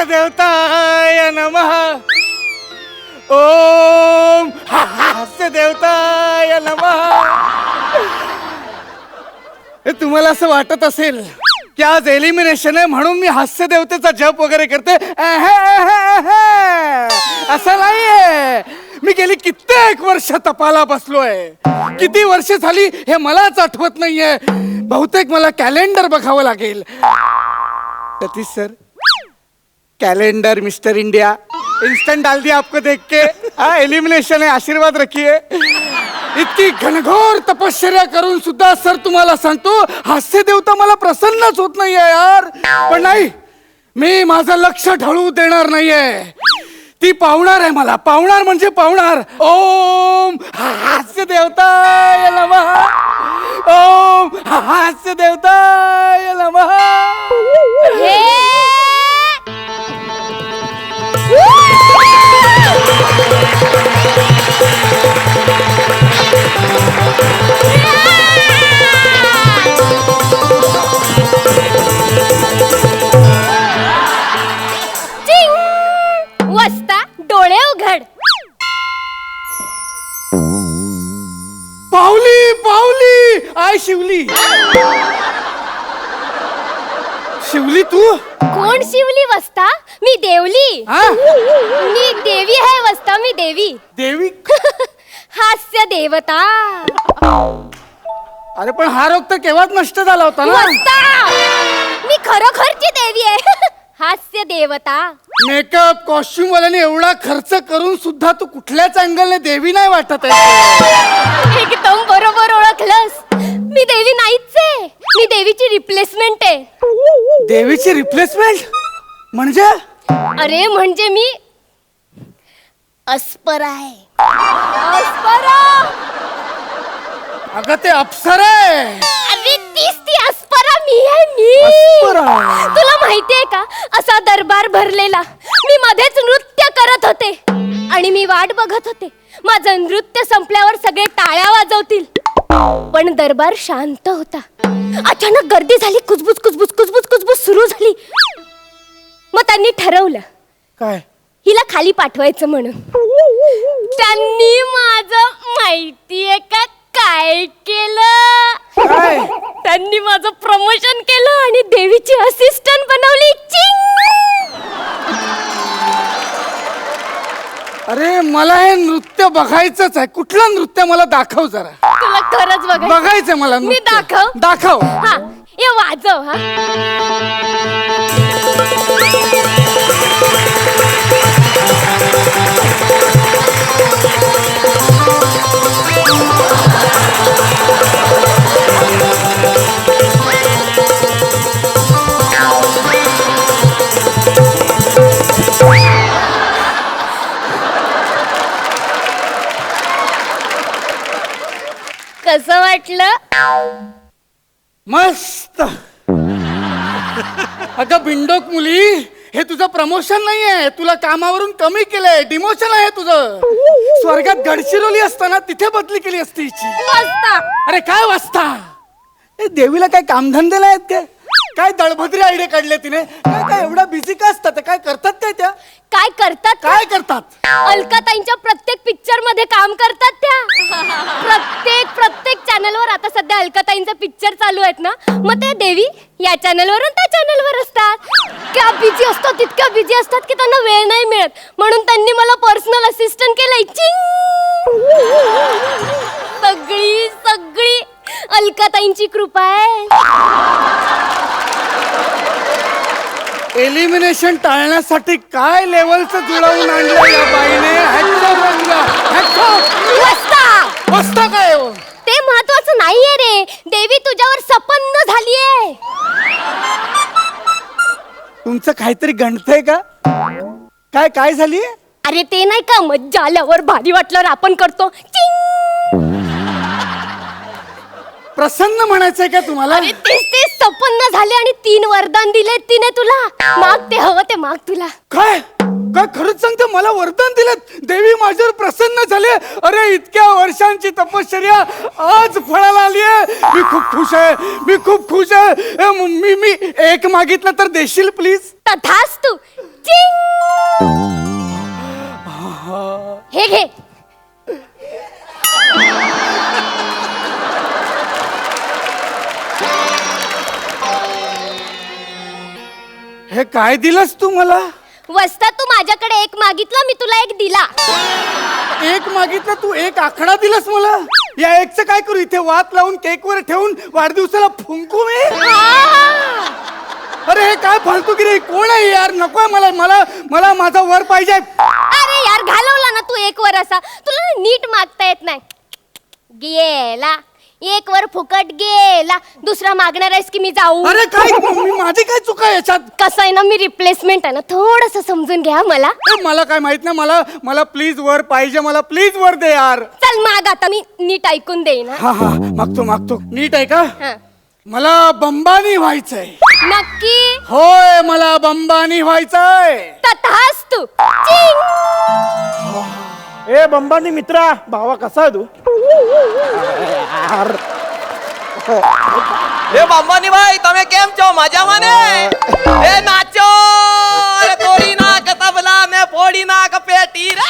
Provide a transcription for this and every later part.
हास्य देवताय नमः. ओम हास्य देवताय नमः. हे तुम्हाला असं वाटत असेल की आज एलिमिनेशन आहे म्हणून मी हास्य देवतेचा जप वगैरे करते? असं नाहीये. मी गेली कित्येक वर्ष तपाला बसलोय. किती वर्ष झाली हे मलाच आठवत नाहीये. बहुतेक मला कॅलेंडर बघावं लागेल. Satish sir calendar mister India. Instant डाल दिया आपको देख के। हाँ एलिमिनेशन है आशीर्वाद रखिए। इतकी घनघोर तपश्चर्या करून सुद्धा सर तुम्हाला सांगतो हास्य देवता मला प्रसन्नच होत नाहीये यार. पण नाही मी माझं लक्ष ढळू देणार नाहीये. ती पावणार आहे मला. पावणार म्हणजे पावणार. ओम हास्य देवता ओम हास्य देवता वस्ता डोळे उघड. पावली पावली! आय शिवली! शिवली तू? कोण शिवली वस्ता? मी देवली. हा? मी देवी आहे वस्ता मी देवी. देवी? हास्य देवता. अरे पण हा रोग तर केव्हाच नष्ट झाला होता ना? वस्ता! मी खरोखरची देवी आहे. हास्य देवता. मेकअप कॉस्ट्युम वाल्याने एवढा खर्च करून सुद्धा तू कुठल्याच अँगलने देवी नाही वाटत आहे. एकदम बरोबर ओळखलंस. मी देवी नाहीच आहे. मी देवीची रिप्लेसमेंट आहे. देवीची रिप्लेसमेंट म्हणजे? अरे म्हणजे मी अस्पर आहे. अस्परा? अगं ते अप्सर आहे. अरे तीच ती अस्परा मी आहे मी. अस्परा. तुला माहितीये का असा दरबार भरलेला मी मध्येच नृत्य करत होते. आणि मी वाट बघत होते. माझं नृत्य संपल्यावर सगळे टाळ्या वाजवतील. पण दरबार शांत होता. अचानक गर्दी झाली कुजबुज कुजबुज कुजबुज कुजबुज सुरू झाली. मग त्यांनी ठरवलं. काय? हिला खाली पाठवायचं म्हणून. त्यांनी माझं माहितीये का काय केलं? काय? त्यांनी माझं प्रमोशन केलं आणि देवीची असिस्टंट बनवली. चिंग! अरे मला हे नृत्य बघायचंच आहे. कुठलं नृत्य मला दाखव जरा. तुला खरंच बघायचं बघायचंय मला मी नृत्य. दाखव. दाखव. हा ये वाजव हा. वाटलं? मस्त. अगं बिंडोक मुली हे तुझं प्रमोशन नाहीये. तुला कामावरून कमी केलंय. डिमोशन आहे तुझं. स्वर्गात गडचिरोली असताना तिथे बदली केली असती हिची. अरे काय वाचता? ए देवीला काय कामधंदे आहेत काय काय दळभद्री आयडिया काढले तिने? काय काय एवढा बिझी का असतात? काय करतात काय त्या? काय करतात? काय करतात? अलकाताईंच्या प्रत्येक पिक्चरमध्ये काम करतात त्या. आता सध्या अलकाताईंचा पिक्चर चालू आहेत ना मग ते देवी या चॅनलवरून त्या चॅनलवर असतात. क्या बिझी असतात तितक्या बिझी असतात की त्यांना वेळ नाही मिळत. म्हणून त्यांनी मला पर्सनल असिस्टंट केलंय. चिंग! सगळी सगळी अलकाताईंची कृपा आहे. एलिमिनेशन टाळण्यासाठी काय लेवलचं जुळवून आणलं या बाईने? रंगा, काय हो? ते महत्वाचं नाहीये रे. देवी तुझ्यावर सपन्न झालीये. तुमचं काहीतरी गणतंय का? काय काय झाली अरे ते नाही का? मज्जा आल्यावर भारी वाटल्यावर आपण करतो. चिंग! प्रसन्न म्हणायचंय का तुम्हाला? अरे तेच तेच सपन्न झाले आणि तीन वरदान दिले तिने तुला. माग ते हवं ते माग तुला. काय? काय खरंच सांगते मला वरदान दिलं देवी माझ्यावर प्रसन्न झाले. अरे इतक्या वर्षांची तपश्चर्या आज फळाला आली आहे. मी खूप खुश आहे. मी खूप खुश आहे. ए, मी मी एक मागितलं तर देशील प्लीज तथाच तू. हे घे. हे काय दिलंस तू मला? वस्ता तू माझ्याकडे एक मागितला मी तुला एक दिला. एक मागितलं तू एक आकडा दिलास मला? या एकचं काय करू इथे वात लावून केक वर ठेवून वाढदिवसाला फुंकू मी? अरे हे काय फालतूगिरी? कोण आहे यार? नकोय मला मला मला माझा वर पाहिजे. अरे यार घालवला ना तू एक वर असा. तुला ना नीट मागता येत नाही. गेला. एक वर फुकट गेला दुसरा मागणार आहेस की मी जाऊ? अरे काय? मी माझी काय चुका आहे याच्यात? कसं आहे ना मी रिप्लेसमेंट आहे ना थोडस समजून घ्या मला. ए, मला काय माहीत नाही मला मला प्लीज वर पाहिजे मला प्लीज वर दे यार. चल माग आता मी नीट ऐकून देईन हा. हा हा मागतो मागतो. नीट आहे का? हा. मला बंबानी व्हायचंय. नक्की? होय मला बंबानी व्हायचंय. तथास्तु. चिंग. એ બંબાની મિત્રા ભાવા કસા તું એ બાંબાની ભાઈ તમે કેમ છો મજામાં ને એ નાચો અરે તોડી નાક તબલા ને ફોડી નાક પેટી રે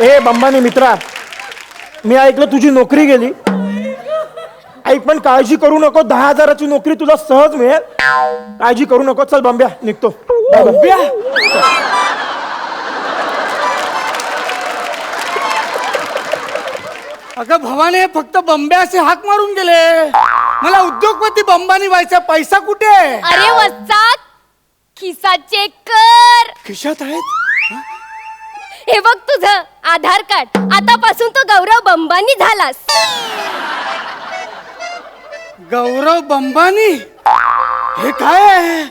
ए बंबानी मित्रा मी ऐकलं तुझी नोकरी गेली ऐक पण काळजी करू नको. दहा हजाराची नोकरी तुला सहज मिळेल. काळजी करू नको. चल बंब्या निघतो. Bye bye. बंब्या. अगं भवाने फक्त बंब्या असे हाक मारून गेले. मला उद्योगपती बंबानी व्हायचा पैसा कुठे? आहे? अरे वस्ता खिसा चेक कर. खिशात आहेत? हे बघ तुझं आधार कार्ड. आतापासून तो गौरव बंबानी झालास. गौरव बंबानी. हे काय आहे?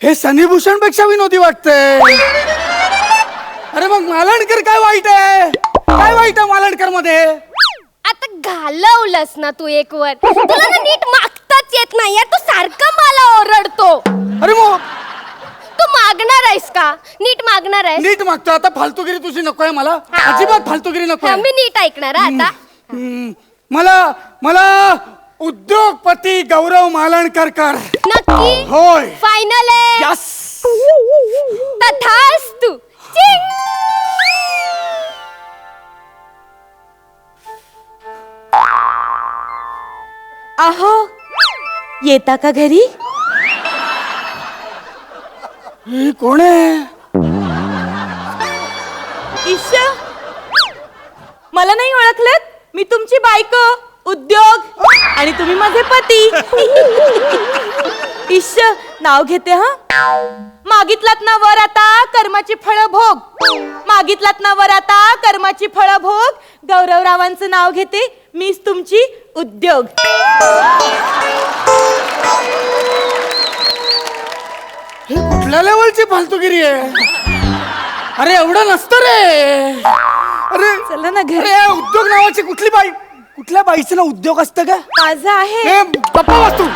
हे सनीभूषणपेक्षा विनोदी वाटतंय अरे मग मालणकर काय वाईट आहे? काय वाईट आहे मालणकरमध्ये आता घालवलंस ना तू एक वर तुला ना नीट मागताच येत नाही तू सारखा मला ओरडतो. अरे मग? तू मागणार आहेस का? नीट मागणार आहेस? नीट मागतो. आता फालतूगिरी तुझी नको आहे मला अजिबात फालतूगिरी नको हा, आहे मी नीट ऐकणार हा आता. मला मला उद्योगपती गौरव मालणकर कर नक्की? होय. फायनल आहे. यस तथास्तु. चिंग. अहो येता का घरी? हे कोण आहे? ईशा मला नाही ओळखलं मी तुमची बायको. उद्योग. आणि तुम्ही माझे पती. ईश नाव घेते हा? मागितलात ना वर आता कर्माची फळ भोग मागितलात ना वर आता कर्माची फळ भोग गौरवरावांचं नाव घेते मीच तुमची उद्योग. हे कुठल्या लेवलची फालतूगिरी आहे? अरे एवढं नसतं रे. अरे चला ना घरी. अरे उद्योग नावाची कुठली बाई? कुठल्या बाईचं ना उद्योग असतं का माझं आहे. हे गप्पा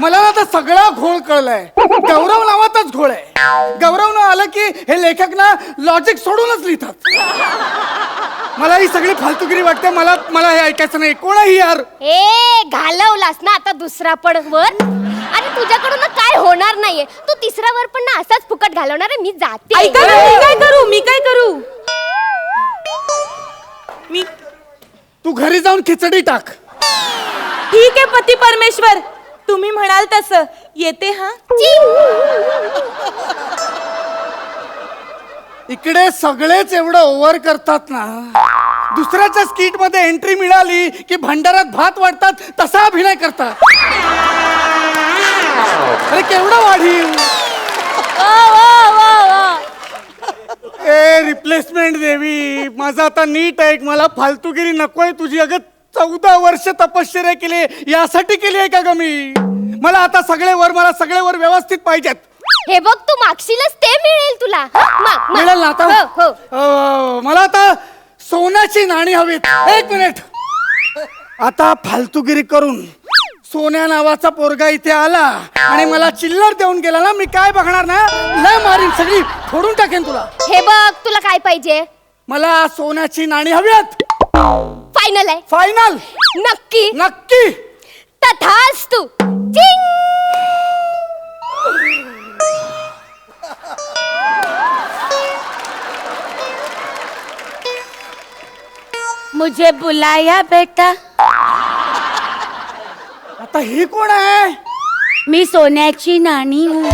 मला ना आता सगळा घोळ कळलाय. गौरव नावातच घोळ आहे. गौरव न आलं की हे लेखक ना लॉजिक सोडूनच लिहितात. मला ही सगळी फालतूगिरी वाटते. मला मला हे ऐकायचं नाही. कोण आहे ही यार? हे घालवलास ना आता दुसरा पण वर आणि तुझ्याकडून ना काय होणार नाहीये? तू तिसरा वर पण ना असाच फुकट घालवणार आहे. मी जाते. ऐका ना, मी काय करू? मी काय करू? मी तू घरी जाऊन खिचडी टाक. ठीक आहे पती परमेश्वर. तुम्ही म्हणाल तसं. येते हा? इकडे सगळेच एवढं ओव्हर करतात ना. दुसऱ्याच्या स्किटमध्ये एंट्री मिळाली की भंडारात भात वाटतात तसा अभिनय करतात. अरे केवढं वाढीव. वा, वा, वा, वा. ए रिप्लेसमेंट देवी माझं आता नीट ऐक मला फालतूगिरी नकोय तुझी. अगं चौदा वर्ष तपश्चर्या केली यासाठी केली आहे का ग मी? मला आता सगळे वर मला सगळे वर व्यवस्थित पाहिजेत. हे बघ तू मागशीलच ते मिळेल तुला. हा, माग, माग. मिळेल ना आता? हो, हो. अं, मला आता सोन्याची नाणी हवीत. एक मिनिट. आता फालतूगिरी करून सोन्या नावाचा पोरगा इथे आला आणि मला चिल्लर देऊन गेला ना मी काय बघणार ना? लय मारीन सगळी फोडून टाकेन तुला. हे बघ तुला काय पाहिजे? मला सोन्याची नाणी हवीत फायनल आहे. फायनल नक्की. नक्की. तथास्तु. चिंग. मुझे बुलाया बेटा। आता ही कोण आहे? मी सोन्याची नाणी हूँ